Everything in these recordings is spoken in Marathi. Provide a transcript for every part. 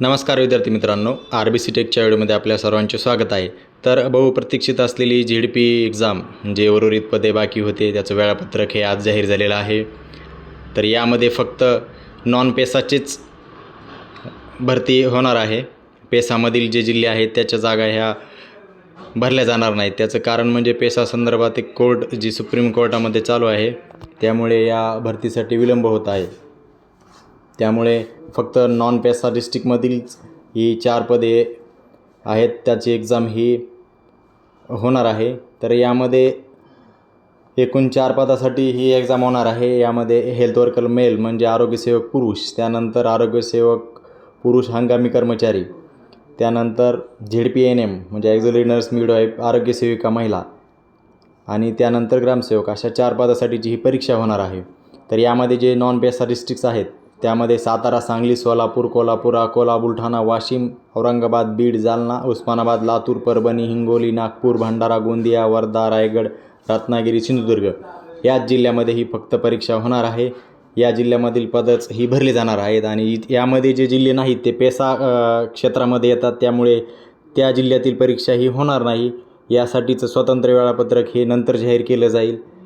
नमस्कार विद्यार्थी मित्रांनो आर बी सी टेकच्या व्हिडिओमध्ये आपल्या सर्वांचे स्वागत आहे. तर बहुप्रतीक्षित असलेली झेड पी एक्झाम जे उर्वरित पदे बाकी होते त्याचं वेळापत्रक हे आज जाहीर झालेलं आहे. तर यामध्ये फक्त नॉन पेसाचेच भरती होणार आहे. पेसामधील जे जिल्हे आहेत त्याच्या जागा ह्या भरल्या जाणार नाहीत. त्याचं कारण म्हणजे पेसा संदर्भात एक कोर्ट जी सुप्रीम कोर्टामध्ये चालू आहे त्यामुळे या भरतीसाठी विलंब होत आहे. त्यामुळे फक्त नॉन पेसा डिस्ट्रिक्टमधीलच ही चार पदे आहेत. त्याची एक्झाम ही होणार आहे. तर यामध्ये एकूण चार पदासाठी ही एक्झाम होणार आहे. यामध्ये हेल्थ वर्कर मेल म्हणजे आरोग्यसेवक पुरुष त्यानंतर आरोग्यसेवक पुरुष हंगामी कर्मचारी त्यानंतर झेड पी एन एम म्हणजे ॲक्झिलरी नर्स मिडवाईफ आरोग्यसेविका महिला आणि त्यानंतर ग्रामसेवक. अशा चार पदासाठीची ही परीक्षा होणार आहे. तर यामध्ये जे नॉन पेसा डिस्ट्रिक्ट्स आहेत त्यामध्ये सातारा सांगली सोलापूर कोल्हापूर अकोला बुलढाणा वाशिम औरंगाबाद बीड जालना उस्मानाबाद लातूर परभणी हिंगोली नागपूर भंडारा गोंदिया वर्धा रायगड रत्नागिरी सिंधुदुर्ग. याच जिल्ह्यामध्ये ही फक्त परीक्षा होणार आहे. या जिल्ह्यामधील पदच ही भरली जाणार आहेत आणि इ- यामध्ये जे जिल्हे नाहीत ते पेसा क्षेत्रामध्ये येतात. त्यामुळे त्या जिल्ह्यातील परीक्षा ही होणार नाही. यासाठीचं स्वतंत्र वेळापत्रक हे नंतर जाहीर केलं जाईल.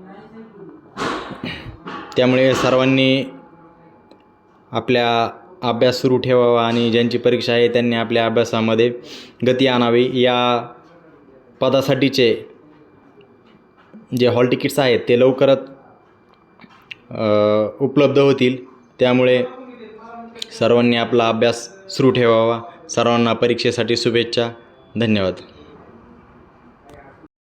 त्यामुळे सर्वांनी आपल्या अभ्यास सुरू ठेवावा आणि ज्यांची परीक्षा आहे त्यांनी आपल्या अभ्यासामध्ये गती आणावी. या पदासाठीचे जे हॉल तिकीट्स आहेत ते लवकरच उपलब्ध होतील. त्यामुळे सर्वांनी आपला अभ्यास सुरू ठेवावा. सर्वांना परीक्षेसाठी शुभेच्छा. धन्यवाद.